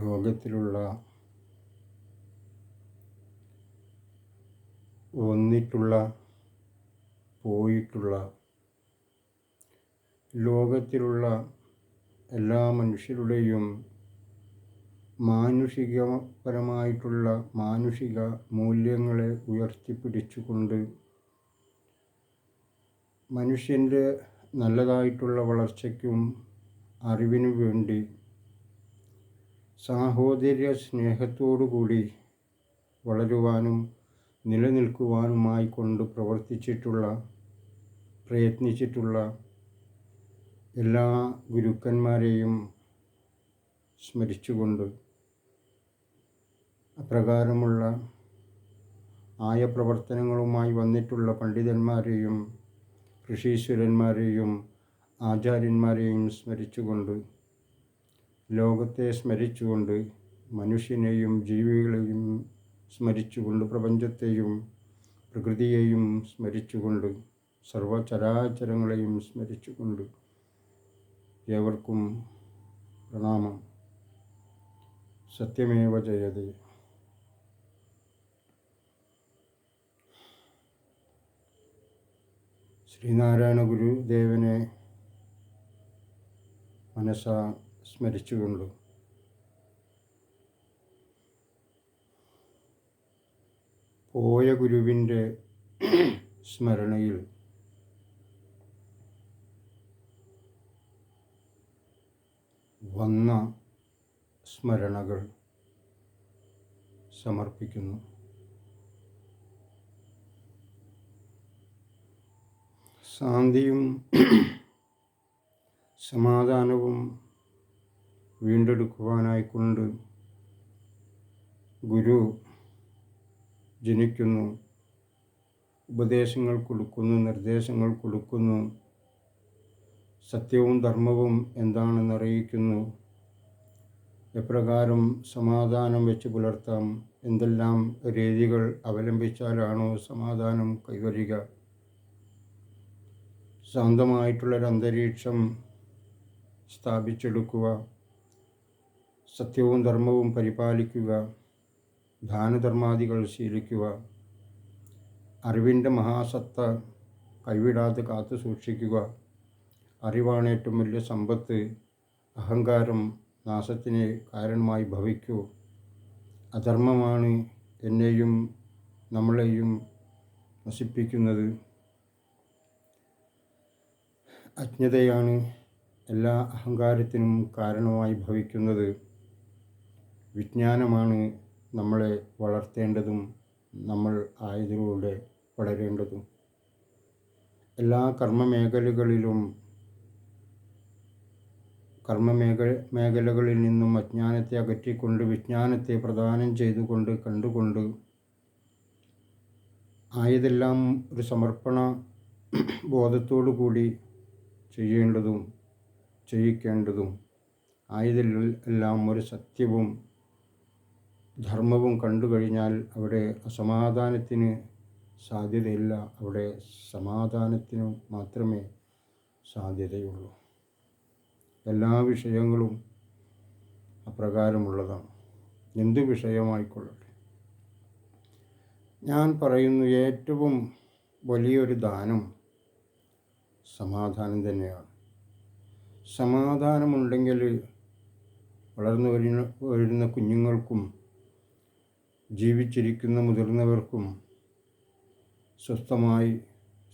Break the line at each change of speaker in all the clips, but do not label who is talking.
ലോകത്തിലുള്ള വന്നിട്ടുള്ള പോയിട്ടുള്ള ലോകത്തിലുള്ള എല്ലാ മനുഷ്യരുടെയും മാനുഷികപരമായിട്ടുള്ള മാനുഷിക മൂല്യങ്ങളെ ഉയർത്തിപ്പിടിച്ചുകൊണ്ട് മനുഷ്യൻ്റെ നല്ലതായിട്ടുള്ള വളർച്ചയ്ക്കും അറിവിനു വേണ്ടി സാഹോദര്യ സ്നേഹത്തോടുകൂടി വളരുവാനും നിലനിൽക്കുവാനുമായി കൊണ്ട് പ്രവർത്തിച്ചിട്ടുള്ള പ്രയത്നിച്ചിട്ടുള്ള എല്ലാ ഗുരുക്കന്മാരെയും സ്മരിച്ചുകൊണ്ട് അപ്രകാരമുള്ള ആയ പ്രവർത്തനങ്ങളുമായി വന്നിട്ടുള്ള പണ്ഡിതന്മാരെയും ഋഷീശ്വരന്മാരെയും ആചാര്യന്മാരെയും സ്മരിച്ചുകൊണ്ട് ലോകത്തെ സ്മരിച്ചുകൊണ്ട് മനുഷ്യനെയും ജീവികളെയും സ്മരിച്ചുകൊണ്ട് പ്രപഞ്ചത്തെയും പ്രകൃതിയെയും സ്മരിച്ചുകൊണ്ട് സർവചരാചരങ്ങളെയും സ്മരിച്ചുകൊണ്ട് ഏവർക്കും പ്രണാമം സത്യമേവ ജയതേ ശ്രീനാരായണ ഗുരുദേവനെ മനസ്സാ കൊണ്ടു പോയ ഗുരുവിൻ്റെ സ്മരണയിൽ വന്ന സ്മരണകൾ സമർപ്പിക്കുന്നു ശാന്തിയും സമാധാനവും വീണ്ടെടുക്കുവാനായിക്കൊണ്ട് ഗുരു ജനിക്കുന്നു ഉപദേശങ്ങൾ കൊടുക്കുന്നു നിർദ്ദേശങ്ങൾ കൊടുക്കുന്നു സത്യവും ധർമ്മവും എന്താണെന്ന് അറിയിക്കുന്നു എപ്രകാരം സമാധാനം വെച്ച് പുലർത്താം എന്തെല്ലാം രീതികൾ അവലംബിച്ചാലാണോ സമാധാനം കൈവരിക ശാന്തമായിട്ടുള്ളൊരന്തരീക്ഷം സ്ഥാപിച്ചെടുക്കുക സത്യവും ധർമ്മവും പരിപാലിക്കുക ദാനധർമാദികൾ ശീലിക്കുക അറിവിൻ്റെ മഹാസത്ത കൈവിടാതെ കാത്തു സൂക്ഷിക്കുക അറിവാണ് ഏറ്റവും വലിയ സമ്പത്ത് അഹങ്കാരം നാശത്തിന് കാരണമായി ഭവിക്കൂ അധർമ്മമാണ് എന്നെയും നമ്മളെയും നശിപ്പിക്കുന്നത് അജ്ഞതയാണ് എല്ലാ അഹങ്കാരത്തിനും കാരണമായി ഭവിക്കുന്നത് വിജ്ഞാനമാണ് നമ്മളെ വളർത്തേണ്ടതും നമ്മൾ ആയതിലൂടെ വളരേണ്ടതും എല്ലാ കർമ്മമേഖലകളിലും കർമ്മമേഖ മേഖലകളിൽ നിന്നും അജ്ഞാനത്തെ അകറ്റിക്കൊണ്ട് വിജ്ഞാനത്തെ പ്രദാനം ചെയ്തുകൊണ്ട് കണ്ടുകൊണ്ട് ആയതെല്ലാം ഒരു സമർപ്പണ ബോധത്തോടു കൂടി ചെയ്യേണ്ടതും ചെയ്യിക്കേണ്ടതും ആയതിൽ എല്ലാം ഒരു സത്യവും ധർമ്മവും കണ്ടു കഴിഞ്ഞാൽ അവിടെ അസമാധാനത്തിന് സാധ്യതയില്ല അവിടെ സമാധാനത്തിനു മാത്രമേ സാധ്യതയുള്ളൂ എല്ലാ വിഷയങ്ങളും അപ്രകാരമുള്ളതാണ് എന്തു വിഷയമായിക്കൊള്ളട്ടെ ഞാൻ പറയുന്നു ഏറ്റവും വലിയൊരു ദാനം സമാധാനം തന്നെയാണ് സമാധാനമുണ്ടെങ്കിൽ വളർന്നു വരുന്ന വരുന്ന കുഞ്ഞുങ്ങൾക്കും ജീവിച്ചിരിക്കുന്ന മുതിർന്നവർക്കും സ്വസ്ഥമായി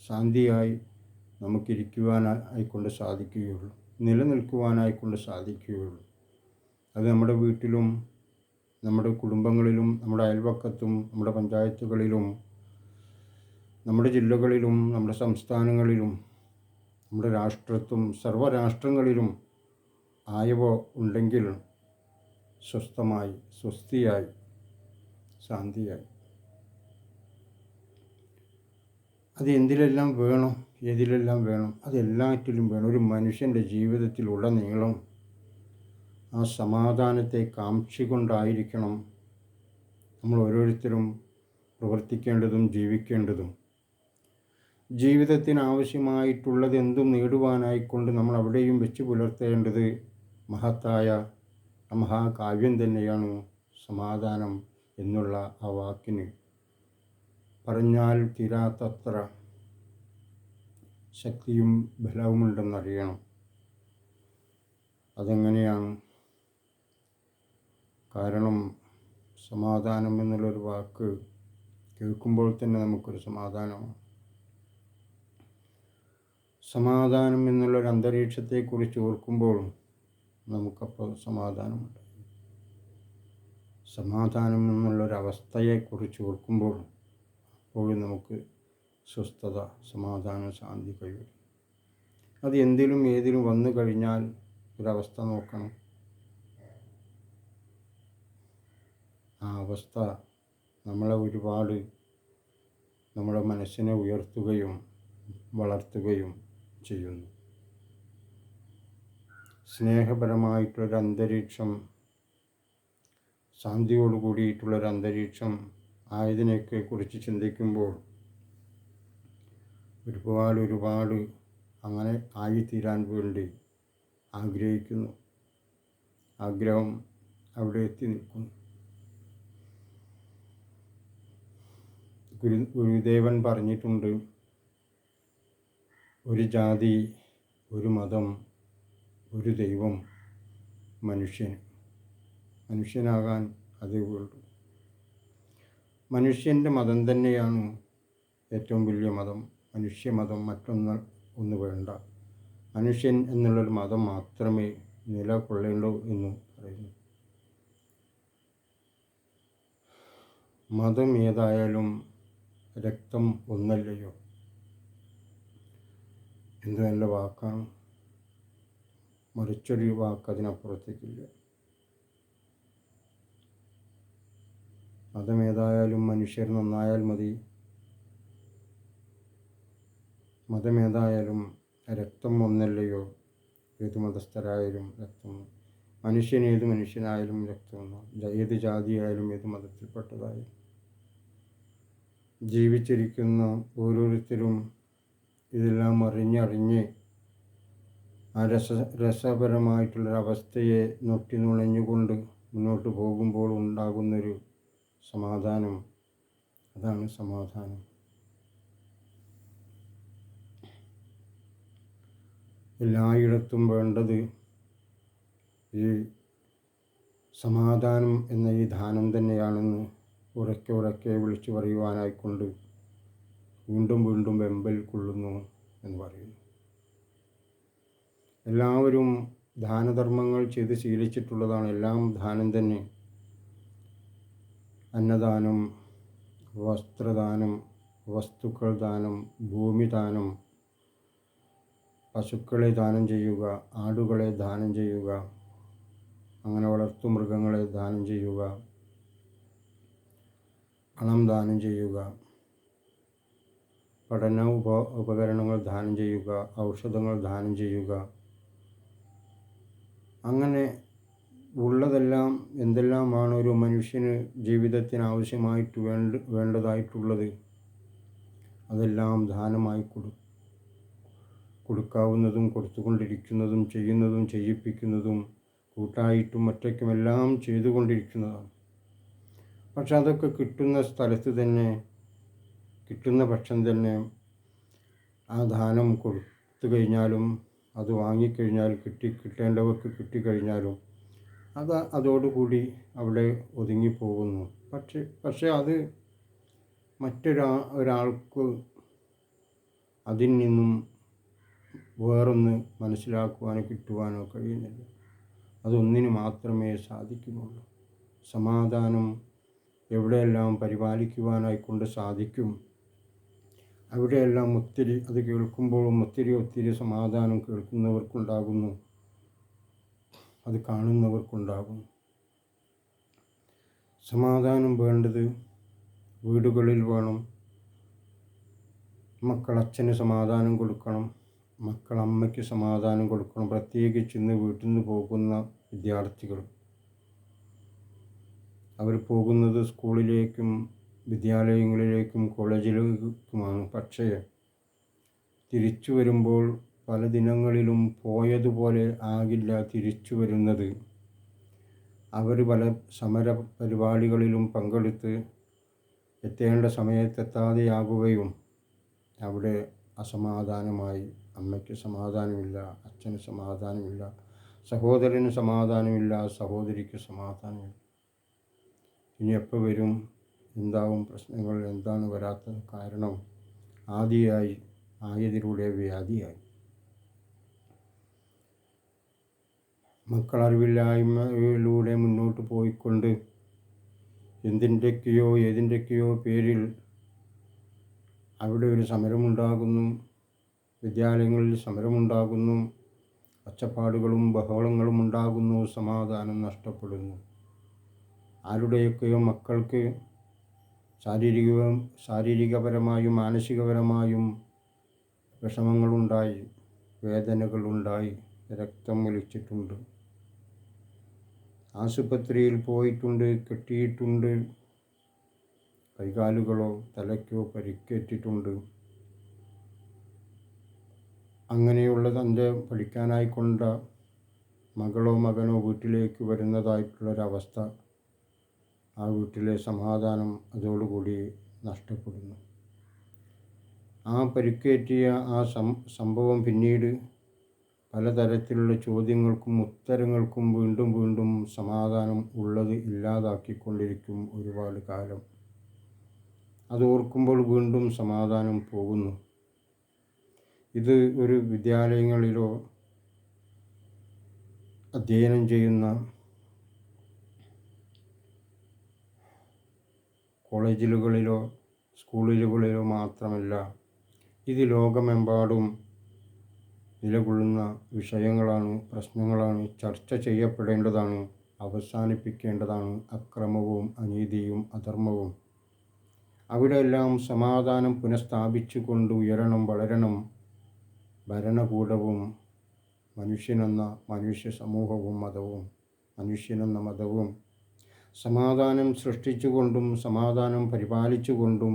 ശാന്തിയായി നമുക്കിരിക്കുവാനായിക്കൊണ്ട് സാധിക്കുകയുള്ളു നിലനിൽക്കുവാനായിക്കൊണ്ട് സാധിക്കുകയുള്ളു അത് നമ്മുടെ വീട്ടിലും നമ്മുടെ കുടുംബങ്ങളിലും നമ്മുടെ അയൽവക്കത്തും നമ്മുടെ പഞ്ചായത്തുകളിലും നമ്മുടെ ജില്ലകളിലും നമ്മുടെ സംസ്ഥാനങ്ങളിലും നമ്മുടെ രാഷ്ട്രത്തും സർവ്വരാഷ്ട്രങ്ങളിലും ആയവ ഉണ്ടെങ്കിൽ സ്വസ്ഥമായി സ്വസ്ഥിയായി ശാന്തിയായി അത് എന്തിലെല്ലാം വേണം ഏതിലെല്ലാം വേണം അതെല്ലാറ്റിലും വേണം ഒരു മനുഷ്യൻ്റെ ജീവിതത്തിലുടനീളം ആ സമാധാനത്തെ കാക്ഷികൊണ്ടായിരിക്കണം നമ്മൾ ഓരോരുത്തരും പ്രവർത്തിക്കേണ്ടതും ജീവിക്കേണ്ടതും ജീവിതത്തിന് എന്തും നേടുവാനായിക്കൊണ്ട് നമ്മൾ അവിടെയും വെച്ച് പുലർത്തേണ്ടത് മഹത്തായ മഹാകാവ്യം തന്നെയാണ് സമാധാനം എന്നുള്ള ആ വാക്കിന് പറഞ്ഞാൽ തീരാത്തത്ര ശക്തിയും ബലവുമുണ്ടെന്നറിയണം അതെങ്ങനെയാണ് കാരണം സമാധാനം എന്നുള്ളൊരു വാക്ക് കേൾക്കുമ്പോൾ തന്നെ നമുക്കൊരു സമാധാനമാണ് സമാധാനം എന്നുള്ളൊരു അന്തരീക്ഷത്തെക്കുറിച്ച് ഓർക്കുമ്പോൾ നമുക്കപ്പോൾ സമാധാനമുണ്ട് സമാധാനം എന്നുള്ളൊരവസ്ഥയെക്കുറിച്ച് ഓർക്കുമ്പോൾ അപ്പോഴും നമുക്ക് സ്വസ്ഥത സമാധാനം ശാന്തി കൈവരും അത് എന്തിലും ഏതിലും വന്നു കഴിഞ്ഞാൽ ഒരവസ്ഥ നോക്കണം ആ അവസ്ഥ നമ്മളെ ഒരുപാട് നമ്മുടെ മനസ്സിനെ ഉയർത്തുകയും വളർത്തുകയും ചെയ്യുന്നു സ്നേഹപരമായിട്ടൊരന്തരീക്ഷം ശാന്തിയോട് കൂടിയിട്ടുള്ളൊരു അന്തരീക്ഷം ആയതിനെയൊക്കെ കുറിച്ച് ചിന്തിക്കുമ്പോൾ ഒരുപാട് ഒരുപാട് അങ്ങനെ ആയിത്തീരാൻ വേണ്ടി ആഗ്രഹിക്കുന്നു ആഗ്രഹം അവിടെ എത്തി നിൽക്കുന്നു ഗുരു ഗുരുദേവൻ പറഞ്ഞിട്ടുണ്ട് ഒരു ജാതി ഒരു മതം ഒരു ദൈവം മനുഷ്യനും മനുഷ്യനാകാൻ അതേ ഉള്ളൂ മനുഷ്യൻ്റെ മതം തന്നെയാണ് ഏറ്റവും വലിയ മതം മതം മറ്റൊന്ന് ഒന്ന് വേണ്ട മനുഷ്യൻ എന്നുള്ളൊരു മതം മാത്രമേ നിലകൊള്ളേണ്ടൂ എന്നും പറയുന്നു മതം ഏതായാലും രക്തം ഒന്നല്ലയോ എന്ത് നല്ല വാക്കാണ് മറിച്ചൊരു വാക്ക് അതിനപ്പുറത്തേക്കില്ല മതമേതായാലും മനുഷ്യർ നന്നായാൽ മതി മതമേതായാലും രക്തം ഒന്നല്ലയോ ഏത് മതസ്ഥരായാലും രക്തം മനുഷ്യൻ ഏത് മനുഷ്യനായാലും രക്തമൊന്നാണ് ഏത് ജാതിയായാലും ഏത് മതത്തിൽപ്പെട്ടതായാലും ജീവിച്ചിരിക്കുന്ന ഓരോരുത്തരും ഇതെല്ലാം അറിഞ്ഞറിഞ്ഞ് ആ രസ രസപരമായിട്ടുള്ളൊരവസ്ഥയെ നൊട്ടി നുണഞ്ഞുകൊണ്ട് മുന്നോട്ട് പോകുമ്പോൾ ഉണ്ടാകുന്നൊരു സമാധാനം അതാണ് സമാധാനം എല്ലായിടത്തും വേണ്ടത് ഈ സമാധാനം എന്ന ഈ ധാനം തന്നെയാണെന്ന് ഉറക്കെ ഉറക്കെ വിളിച്ചു പറയുവാനായിക്കൊണ്ട് വീണ്ടും വീണ്ടും വെമ്പൽ കൊള്ളുന്നു എന്ന് പറയുന്നു എല്ലാവരും ദാനധർമ്മങ്ങൾ ചെയ്ത് ശീലിച്ചിട്ടുള്ളതാണ് എല്ലാം ദാനം തന്നെ അന്നദാനം വസ്ത്രദാനം വസ്തുക്കൾ ദാനം ഭൂമി ദാനം പശുക്കളെ ദാനം ചെയ്യുക ആടുകളെ ദാനം ചെയ്യുക അങ്ങനെ വളർത്തുമൃഗങ്ങളെ ദാനം ചെയ്യുക പണം ദാനം ചെയ്യുക പഠന ഉപ ഉപകരണങ്ങൾ ദാനം ചെയ്യുക ഔഷധങ്ങൾ ദാനം ചെയ്യുക അങ്ങനെ ഉള്ളതെല്ലാം എന്തെല്ലാമാണ് ഒരു മനുഷ്യന് ജീവിതത്തിന് ആവശ്യമായിട്ട് വേണ്ട വേണ്ടതായിട്ടുള്ളത് അതെല്ലാം ദാനമായി കൊടു കൊടുക്കാവുന്നതും കൊടുത്തുകൊണ്ടിരിക്കുന്നതും ചെയ്യുന്നതും ചെയ്യിപ്പിക്കുന്നതും കൂട്ടായിട്ടും ഒറ്റയ്ക്കുമെല്ലാം ചെയ്തുകൊണ്ടിരിക്കുന്നതാണ് പക്ഷെ അതൊക്കെ കിട്ടുന്ന സ്ഥലത്ത് തന്നെ കിട്ടുന്ന പക്ഷം തന്നെ ആ ദാനം കൊടുത്തു കഴിഞ്ഞാലും അത് വാങ്ങിക്കഴിഞ്ഞാൽ കിട്ടി കിട്ടേണ്ടവർക്ക് കിട്ടിക്കഴിഞ്ഞാലും അത് അതോടുകൂടി അവിടെ ഒതുങ്ങിപ്പോകുന്നു പക്ഷേ പക്ഷേ അത് മറ്റൊരാ ഒരാൾക്ക് അതിൽ നിന്നും വേറൊന്ന് മനസ്സിലാക്കുവാനോ കിട്ടുവാനോ കഴിയുന്നില്ല അതൊന്നിന് മാത്രമേ സാധിക്കുന്നുള്ളൂ സമാധാനം എവിടെയെല്ലാം പരിപാലിക്കുവാനായിക്കൊണ്ട് സാധിക്കും അവിടെയെല്ലാം ഒത്തിരി അത് കേൾക്കുമ്പോഴും ഒത്തിരി ഒത്തിരി സമാധാനം കേൾക്കുന്നവർക്കുണ്ടാകുന്നു അത് കാണുന്നവർക്കുണ്ടാകും സമാധാനം വേണ്ടത് വീടുകളിൽ വേണം മക്കളച്ഛന് സമാധാനം കൊടുക്കണം മക്കളമ്മയ്ക്ക് സമാധാനം കൊടുക്കണം പ്രത്യേകിച്ച് ഇന്ന് വീട്ടിൽ നിന്ന് പോകുന്ന വിദ്യാർത്ഥികൾ അവർ പോകുന്നത് സ്കൂളിലേക്കും വിദ്യാലയങ്ങളിലേക്കും കോളേജിലേക്കുമാണ് പക്ഷേ തിരിച്ചു വരുമ്പോൾ പല ദിനങ്ങളിലും പോയതുപോലെ ആകില്ല തിരിച്ചു വരുന്നത് അവർ പല സമര പരിപാടികളിലും പങ്കെടുത്ത് എത്തേണ്ട സമയത്തെത്താതെയാകുകയും അവിടെ അസമാധാനമായി അമ്മയ്ക്ക് സമാധാനമില്ല അച്ഛന് സമാധാനമില്ല സഹോദരന് സമാധാനമില്ല സഹോദരിക്ക് സമാധാനമില്ല ഇനി എപ്പോൾ വരും എന്താവും പ്രശ്നങ്ങൾ എന്താണ് വരാത്ത കാരണം ആദിയായി ആയതിലൂടെ വ്യാധിയായി മക്കളറിവില്ലായ്മയിലൂടെ മുന്നോട്ട് പോയിക്കൊണ്ട് എന്തിൻ്റെയൊക്കെയോ ഏതിൻ്റെയൊക്കെയോ പേരിൽ അവിടെ ഒരു സമരമുണ്ടാകുന്നു വിദ്യാലയങ്ങളിൽ സമരമുണ്ടാകുന്നു ഒച്ചപ്പാടുകളും ബഹളങ്ങളും ഉണ്ടാകുന്നു സമാധാനം നഷ്ടപ്പെടുന്നു ആരുടെയൊക്കെയോ മക്കൾക്ക് ശാരീരികവും ശാരീരികപരമായും മാനസികപരമായും വിഷമങ്ങളുണ്ടായി വേദനകളുണ്ടായി രക്തം ഒലിച്ചിട്ടുണ്ട് ആശുപത്രിയിൽ പോയിട്ടുണ്ട് കെട്ടിയിട്ടുണ്ട് കൈകാലുകളോ തലയ്ക്കോ പരിക്കേറ്റിട്ടുണ്ട് അങ്ങനെയുള്ള തൻ്റെ കൊണ്ട മകളോ മകനോ വീട്ടിലേക്ക് വരുന്നതായിട്ടുള്ളൊരവസ്ഥ ആ വീട്ടിലെ സമാധാനം അതോടുകൂടി നഷ്ടപ്പെടുന്നു ആ പരിക്കേറ്റിയ ആ സംഭവം പിന്നീട് പലതരത്തിലുള്ള ചോദ്യങ്ങൾക്കും ഉത്തരങ്ങൾക്കും വീണ്ടും വീണ്ടും സമാധാനം ഉള്ളത് ഇല്ലാതാക്കിക്കൊണ്ടിരിക്കും ഒരുപാട് കാലം അത് ഓർക്കുമ്പോൾ വീണ്ടും സമാധാനം പോകുന്നു ഇത് ഒരു വിദ്യാലയങ്ങളിലോ അധ്യയനം ചെയ്യുന്ന കോളേജുകളിലോ സ്കൂളുകളിലോ മാത്രമല്ല ഇത് ലോകമെമ്പാടും നിലകൊള്ളുന്ന വിഷയങ്ങളാണ് പ്രശ്നങ്ങളാണ് ചർച്ച ചെയ്യപ്പെടേണ്ടതാണ് അവസാനിപ്പിക്കേണ്ടതാണ് അക്രമവും അനീതിയും അധർമ്മവും അവിടെയെല്ലാം സമാധാനം കൊണ്ട് ഉയരണം വളരണം ഭരണകൂടവും മനുഷ്യനെന്ന മനുഷ്യ സമൂഹവും മതവും മനുഷ്യനെന്ന മതവും സമാധാനം സൃഷ്ടിച്ചുകൊണ്ടും സമാധാനം പരിപാലിച്ചുകൊണ്ടും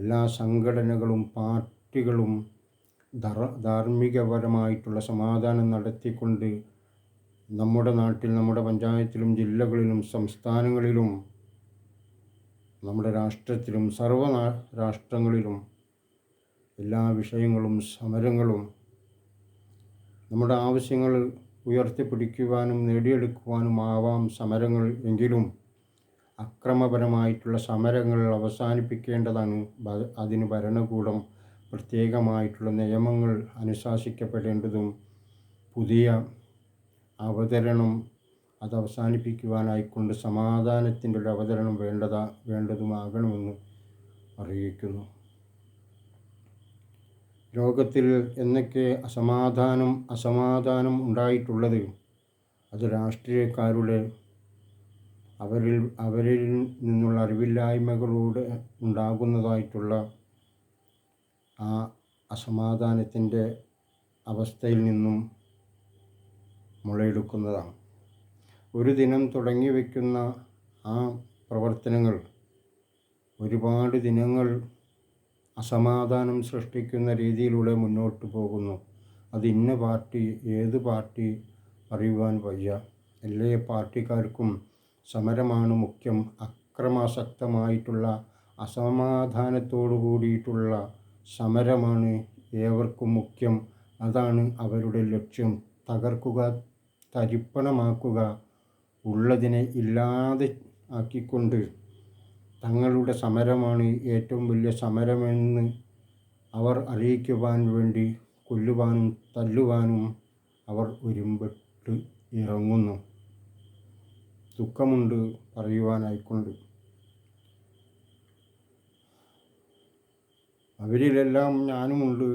എല്ലാ സംഘടനകളും പാർട്ടികളും ധാർമ്മികപരമായിട്ടുള്ള സമാധാനം നടത്തിക്കൊണ്ട് നമ്മുടെ നാട്ടിൽ നമ്മുടെ പഞ്ചായത്തിലും ജില്ലകളിലും സംസ്ഥാനങ്ങളിലും നമ്മുടെ രാഷ്ട്രത്തിലും സർവ രാഷ്ട്രങ്ങളിലും എല്ലാ വിഷയങ്ങളും സമരങ്ങളും നമ്മുടെ ആവശ്യങ്ങൾ ഉയർത്തിപ്പിടിക്കുവാനും നേടിയെടുക്കുവാനും ആവാം സമരങ്ങൾ എങ്കിലും അക്രമപരമായിട്ടുള്ള സമരങ്ങൾ അവസാനിപ്പിക്കേണ്ടതാണ് അതിന് ഭരണകൂടം പ്രത്യേകമായിട്ടുള്ള നിയമങ്ങൾ അനുശാസിക്കപ്പെടേണ്ടതും പുതിയ അവതരണം അത് അവസാനിപ്പിക്കുവാനായിക്കൊണ്ട് സമാധാനത്തിൻ്റെ ഒരു അവതരണം വേണ്ടതാ വേണ്ടതുമാകണമെന്ന് അറിയിക്കുന്നു ലോകത്തിൽ എന്നൊക്കെ അസമാധാനം അസമാധാനം ഉണ്ടായിട്ടുള്ളത് അത് രാഷ്ട്രീയക്കാരുടെ അവരിൽ അവരിൽ നിന്നുള്ള അറിവില്ലായ്മകളോട് ഉണ്ടാകുന്നതായിട്ടുള്ള ആ അസമാധാനത്തിൻ്റെ അവസ്ഥയിൽ നിന്നും മുളയെടുക്കുന്നതാണ് ഒരു ദിനം തുടങ്ങി വയ്ക്കുന്ന ആ പ്രവർത്തനങ്ങൾ ഒരുപാട് ദിനങ്ങൾ അസമാധാനം സൃഷ്ടിക്കുന്ന രീതിയിലൂടെ മുന്നോട്ട് പോകുന്നു അത് ഇന്ന പാർട്ടി ഏത് പാർട്ടി അറിയുവാൻ വയ്യ എല്ലാ പാർട്ടിക്കാർക്കും സമരമാണ് മുഖ്യം അക്രമാസക്തമായിട്ടുള്ള അസമാധാനത്തോടു കൂടിയിട്ടുള്ള സമരമാണ് ഏവർക്കും മുഖ്യം അതാണ് അവരുടെ ലക്ഷ്യം തകർക്കുക തരിപ്പണമാക്കുക ഉള്ളതിനെ ഇല്ലാതെ ആക്കിക്കൊണ്ട് തങ്ങളുടെ സമരമാണ് ഏറ്റവും വലിയ സമരമെന്ന് അവർ അറിയിക്കുവാൻ വേണ്ടി കൊല്ലുവാനും തല്ലുവാനും അവർ ഒരുമ്പെട്ട് ഇറങ്ങുന്നു ദുഃഖമുണ്ട് പറയുവാനായിക്കൊണ്ട് അവരിലെല്ലാം ഞാനുമുണ്ട്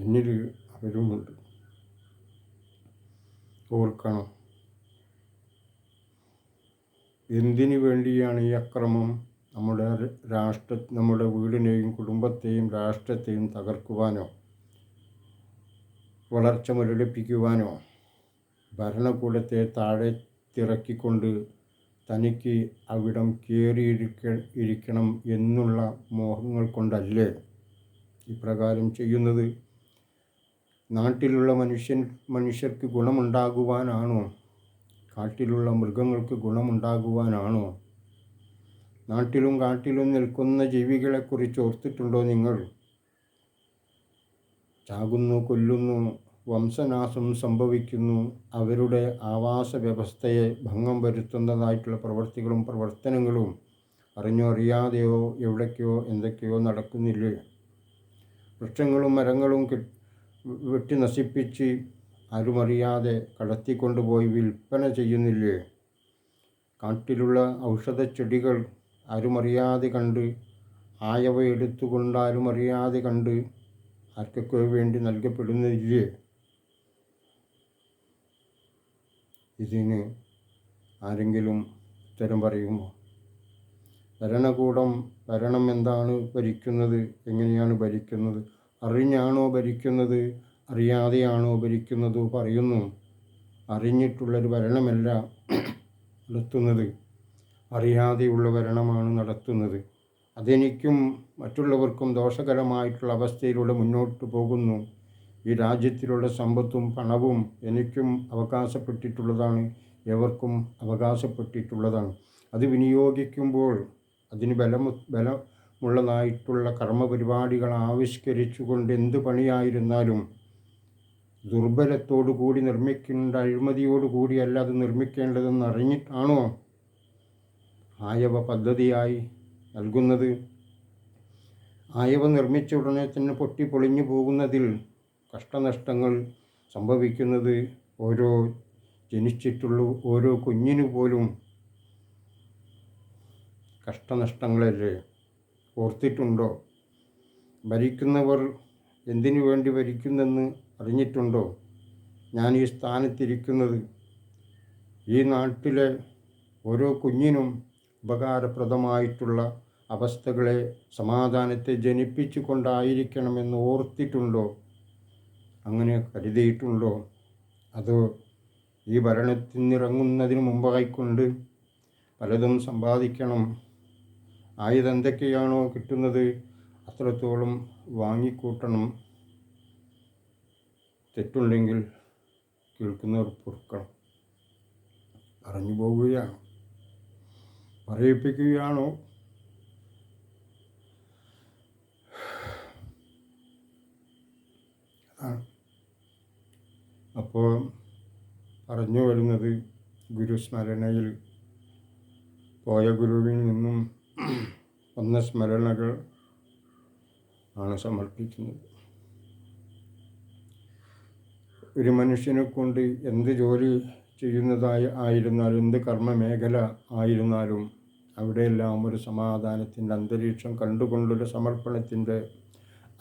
എന്നിൽ അവരുമുണ്ട് ഓർക്കണം എന്തിനു വേണ്ടിയാണ് ഈ അക്രമം നമ്മുടെ രാഷ്ട്ര നമ്മുടെ വീടിനെയും കുടുംബത്തെയും രാഷ്ട്രത്തെയും തകർക്കുവാനോ വളർച്ച മുരടിപ്പിക്കുവാനോ ഭരണകൂടത്തെ താഴെ തിറക്കിക്കൊണ്ട് തനിക്ക് അവിടം കയറിയിരിക്ക ഇരിക്കണം എന്നുള്ള മോഹങ്ങൾ കൊണ്ടല്ലേ ഇപ്രകാരം ചെയ്യുന്നത് നാട്ടിലുള്ള മനുഷ്യൻ മനുഷ്യർക്ക് ഗുണമുണ്ടാകുവാനാണോ കാട്ടിലുള്ള മൃഗങ്ങൾക്ക് ഗുണമുണ്ടാകുവാനാണോ നാട്ടിലും കാട്ടിലും നിൽക്കുന്ന ജീവികളെക്കുറിച്ച് ഓർത്തിട്ടുണ്ടോ നിങ്ങൾ ചാകുന്നു കൊല്ലുന്നു വംശനാശം സംഭവിക്കുന്നു അവരുടെ ആവാസ വ്യവസ്ഥയെ ഭംഗം വരുത്തുന്നതായിട്ടുള്ള പ്രവൃത്തികളും പ്രവർത്തനങ്ങളും അറിഞ്ഞോ അറിയാതെയോ എവിടേക്കോ എന്തൊക്കെയോ നടക്കുന്നില്ല വൃക്ഷങ്ങളും മരങ്ങളും വെട്ടി നശിപ്പിച്ച് ആരുമറിയാതെ കടത്തിക്കൊണ്ടുപോയി വിൽപ്പന ചെയ്യുന്നില്ലേ കാട്ടിലുള്ള ഔഷധ ചെടികൾ ആരുമറിയാതെ കണ്ട് ആയവ എടുത്തുകൊണ്ട് ആരുമറിയാതെ കണ്ട് ആർക്കൊക്കെ വേണ്ടി നൽകപ്പെടുന്നില്ലേ ഇതിന് ആരെങ്കിലും ഉത്തരം പറയുമോ ഭരണകൂടം ഭരണം എന്താണ് ഭരിക്കുന്നത് എങ്ങനെയാണ് ഭരിക്കുന്നത് അറിഞ്ഞാണോ ഭരിക്കുന്നത് അറിയാതെയാണോ ഭരിക്കുന്നത് പറയുന്നു അറിഞ്ഞിട്ടുള്ളൊരു ഭരണമല്ല നടത്തുന്നത് അറിയാതെയുള്ള ഭരണമാണ് നടത്തുന്നത് അതെനിക്കും മറ്റുള്ളവർക്കും ദോഷകരമായിട്ടുള്ള അവസ്ഥയിലൂടെ മുന്നോട്ട് പോകുന്നു ഈ രാജ്യത്തിലുള്ള സമ്പത്തും പണവും എനിക്കും അവകാശപ്പെട്ടിട്ടുള്ളതാണ് എവർക്കും അവകാശപ്പെട്ടിട്ടുള്ളതാണ് അത് വിനിയോഗിക്കുമ്പോൾ അതിന് ബലമു ബലമുള്ളതായിട്ടുള്ള കർമ്മപരിപാടികൾ ആവിഷ്കരിച്ചുകൊണ്ട് എന്ത് പണിയായിരുന്നാലും ദുർബലത്തോടു കൂടി നിർമ്മിക്കേണ്ട അഴിമതിയോടുകൂടിയല്ല അത് നിർമ്മിക്കേണ്ടതെന്ന് അറിഞ്ഞിട്ടാണോ ആയവ പദ്ധതിയായി നൽകുന്നത് ആയവ നിർമ്മിച്ച ഉടനെ തന്നെ പൊട്ടി പൊളിഞ്ഞു പോകുന്നതിൽ കഷ്ടനഷ്ടങ്ങൾ സംഭവിക്കുന്നത് ഓരോ ജനിച്ചിട്ടുള്ള ഓരോ കുഞ്ഞിനു പോലും കഷ്ടനഷ്ടങ്ങളല്ലേ ഓർത്തിട്ടുണ്ടോ ഭരിക്കുന്നവർ എന്തിനു വേണ്ടി ഭരിക്കുന്നെന്ന് അറിഞ്ഞിട്ടുണ്ടോ ഞാൻ ഈ സ്ഥാനത്തിരിക്കുന്നത് ഈ നാട്ടിലെ ഓരോ കുഞ്ഞിനും ഉപകാരപ്രദമായിട്ടുള്ള അവസ്ഥകളെ സമാധാനത്തെ ജനിപ്പിച്ചു കൊണ്ടായിരിക്കണമെന്ന് ഓർത്തിട്ടുണ്ടോ അങ്ങനെ കരുതിയിട്ടുണ്ടോ അതോ ഈ മുമ്പ് കൈക്കൊണ്ട് പലതും സമ്പാദിക്കണം ആയതെന്തൊക്കെയാണോ കിട്ടുന്നത് അത്രത്തോളം വാങ്ങിക്കൂട്ടണം തെറ്റുണ്ടെങ്കിൽ കേൾക്കുന്നവർ പൊറുക്കണം പറഞ്ഞു പോവുകയാണ് പറയിപ്പിക്കുകയാണോ അതാണ് അപ്പോൾ പറഞ്ഞു വരുന്നത് ഗുരുസ്മരണയിൽ പോയ ഗുരുവിൽ നിന്നും വന്ന സ്മരണകൾ ആണ് സമർപ്പിക്കുന്നത് ഒരു മനുഷ്യനെ കൊണ്ട് എന്ത് ജോലി ചെയ്യുന്നതായി ആയിരുന്നാലും എന്ത് മേഖല ആയിരുന്നാലും അവിടെയെല്ലാം ഒരു സമാധാനത്തിൻ്റെ അന്തരീക്ഷം കണ്ടുകൊണ്ടൊരു സമർപ്പണത്തിൻ്റെ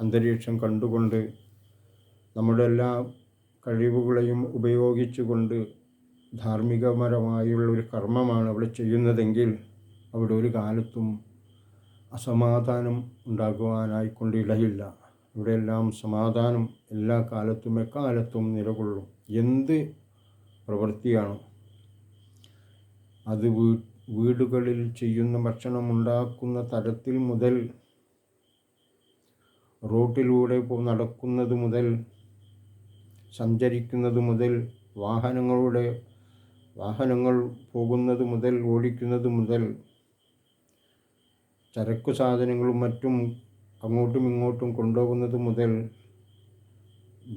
അന്തരീക്ഷം കണ്ടുകൊണ്ട് നമ്മുടെ എല്ലാ കഴിവുകളെയും ഉപയോഗിച്ചുകൊണ്ട് ധാർമ്മികപരമായുള്ള ഒരു കർമ്മമാണ് അവിടെ ചെയ്യുന്നതെങ്കിൽ അവിടെ ഒരു കാലത്തും അസമാധാനം ഉണ്ടാകുവാനായിക്കൊണ്ടിടയില്ല ഇവിടെയെല്ലാം സമാധാനം എല്ലാ കാലത്തും എക്കാലത്തും നിലകൊള്ളും എന്ത് പ്രവൃത്തിയാണ് അത് വീടുകളിൽ ചെയ്യുന്ന ഭക്ഷണം ഉണ്ടാക്കുന്ന തരത്തിൽ മുതൽ റോട്ടിലൂടെ നടക്കുന്നത് മുതൽ സഞ്ചരിക്കുന്നത് മുതൽ വാഹനങ്ങളുടെ വാഹനങ്ങൾ പോകുന്നത് മുതൽ ഓടിക്കുന്നത് മുതൽ ചരക്കു സാധനങ്ങളും മറ്റും അങ്ങോട്ടും ഇങ്ങോട്ടും കൊണ്ടുപോകുന്നത് മുതൽ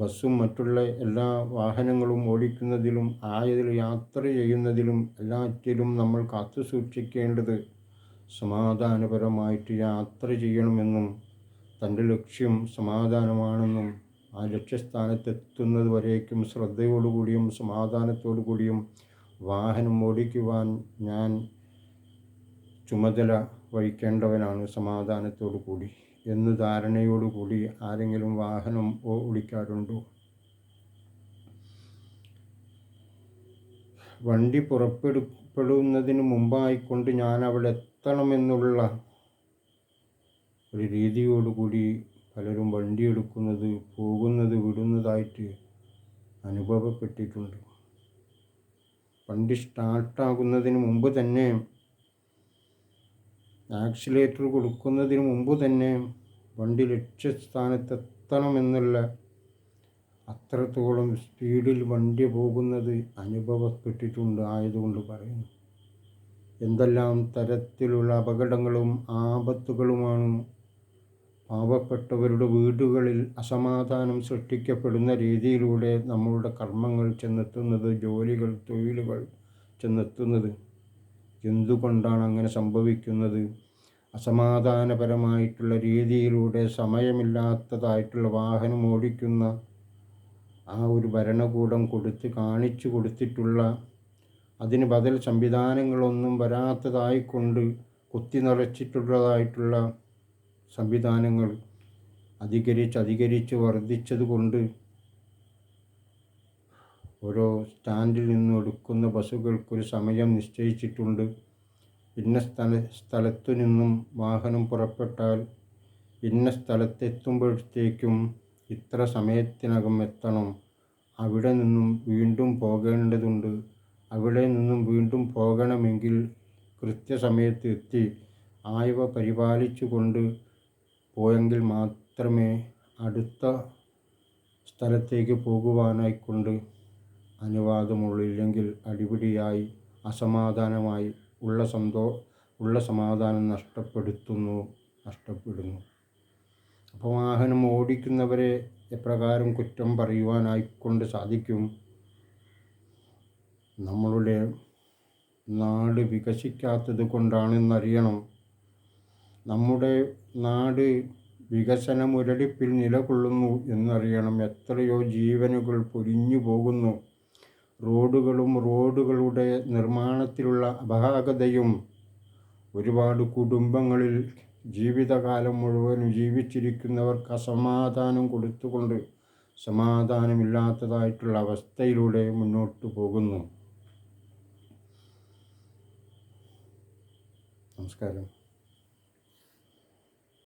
ബസ്സും മറ്റുള്ള എല്ലാ വാഹനങ്ങളും ഓടിക്കുന്നതിലും ആയതിൽ യാത്ര ചെയ്യുന്നതിലും എല്ലാറ്റിലും നമ്മൾ കാത്തു സൂക്ഷിക്കേണ്ടത് സമാധാനപരമായിട്ട് യാത്ര ചെയ്യണമെന്നും തൻ്റെ ലക്ഷ്യം സമാധാനമാണെന്നും ആ ലക്ഷ്യസ്ഥാനത്തെത്തുന്നത് വരേക്കും ശ്രദ്ധയോടുകൂടിയും സമാധാനത്തോടുകൂടിയും വാഹനം ഓടിക്കുവാൻ ഞാൻ ചുമതല വഹിക്കേണ്ടവനാണ് സമാധാനത്തോടു കൂടി എന്ന് ധാരണയോടുകൂടി ആരെങ്കിലും വാഹനം ഓടിക്കാറുണ്ടോ വണ്ടി പുറപ്പെടുപ്പെടുന്നതിന് മുമ്പായിക്കൊണ്ട് ഞാൻ അവിടെ എത്തണമെന്നുള്ള ഒരു രീതിയോടുകൂടി പലരും വണ്ടി എടുക്കുന്നത് പോകുന്നത് വിടുന്നതായിട്ട് അനുഭവപ്പെട്ടിട്ടുണ്ട് വണ്ടി സ്റ്റാർട്ടാകുന്നതിന് മുമ്പ് തന്നെ ആക്സിലേറ്റർ കൊടുക്കുന്നതിന് മുമ്പ് തന്നെ വണ്ടി ലക്ഷ്യസ്ഥാനത്തെത്തണമെന്നുള്ള അത്രത്തോളം സ്പീഡിൽ വണ്ടി പോകുന്നത് അനുഭവപ്പെട്ടിട്ടുണ്ട് ആയതുകൊണ്ട് പറയുന്നു എന്തെല്ലാം തരത്തിലുള്ള അപകടങ്ങളും ആപത്തുകളുമാണ് പാവപ്പെട്ടവരുടെ വീടുകളിൽ അസമാധാനം സൃഷ്ടിക്കപ്പെടുന്ന രീതിയിലൂടെ നമ്മളുടെ കർമ്മങ്ങൾ ചെന്നെത്തുന്നത് ജോലികൾ തൊഴിലുകൾ ചെന്നെത്തുന്നത് എന്തുകൊണ്ടാണ് അങ്ങനെ സംഭവിക്കുന്നത് അസമാധാനപരമായിട്ടുള്ള രീതിയിലൂടെ സമയമില്ലാത്തതായിട്ടുള്ള വാഹനം ഓടിക്കുന്ന ആ ഒരു ഭരണകൂടം കൊടുത്ത് കാണിച്ചു കൊടുത്തിട്ടുള്ള അതിന് ബദൽ സംവിധാനങ്ങളൊന്നും വരാത്തതായിക്കൊണ്ട് കുത്തി നിറച്ചിട്ടുള്ളതായിട്ടുള്ള സംവിധാനങ്ങൾ അധികരിച്ച് അധികരിച്ച് വർദ്ധിച്ചതുകൊണ്ട് ഓരോ സ്റ്റാൻഡിൽ നിന്നും എടുക്കുന്ന ബസ്സുകൾക്കൊരു സമയം നിശ്ചയിച്ചിട്ടുണ്ട് ഇന്ന സ്ഥല സ്ഥലത്തു നിന്നും വാഹനം പുറപ്പെട്ടാൽ ഇന്ന സ്ഥലത്തെത്തുമ്പോഴത്തേക്കും ഇത്ര സമയത്തിനകം എത്തണം അവിടെ നിന്നും വീണ്ടും പോകേണ്ടതുണ്ട് അവിടെ നിന്നും വീണ്ടും പോകണമെങ്കിൽ കൃത്യസമയത്ത് എത്തി ആയവ പരിപാലിച്ചുകൊണ്ട് പോയെങ്കിൽ മാത്രമേ അടുത്ത സ്ഥലത്തേക്ക് പോകുവാനായിക്കൊണ്ട് അനുവാദമുള്ളൂ ഇല്ലെങ്കിൽ അടിപിടിയായി അസമാധാനമായി ഉള്ള സന്തോ ഉള്ള സമാധാനം നഷ്ടപ്പെടുത്തുന്നു നഷ്ടപ്പെടുന്നു അപ്പോൾ വാഹനം ഓടിക്കുന്നവരെ എപ്രകാരം കുറ്റം പറയുവാനായിക്കൊണ്ട് സാധിക്കും നമ്മളുടെ നാട് വികസിക്കാത്തത് കൊണ്ടാണെന്നറിയണം നമ്മുടെ നാട് വികസന മുരടിപ്പിൽ നിലകൊള്ളുന്നു എന്നറിയണം എത്രയോ ജീവനുകൾ പൊരിഞ്ഞു പോകുന്നു റോഡുകളും റോഡുകളുടെ നിർമ്മാണത്തിലുള്ള അപാകതയും ഒരുപാട് കുടുംബങ്ങളിൽ ജീവിതകാലം മുഴുവൻ ജീവിച്ചിരിക്കുന്നവർക്ക് അസമാധാനം കൊടുത്തുകൊണ്ട് സമാധാനമില്ലാത്തതായിട്ടുള്ള അവസ്ഥയിലൂടെ മുന്നോട്ട് പോകുന്നു നമസ്കാരം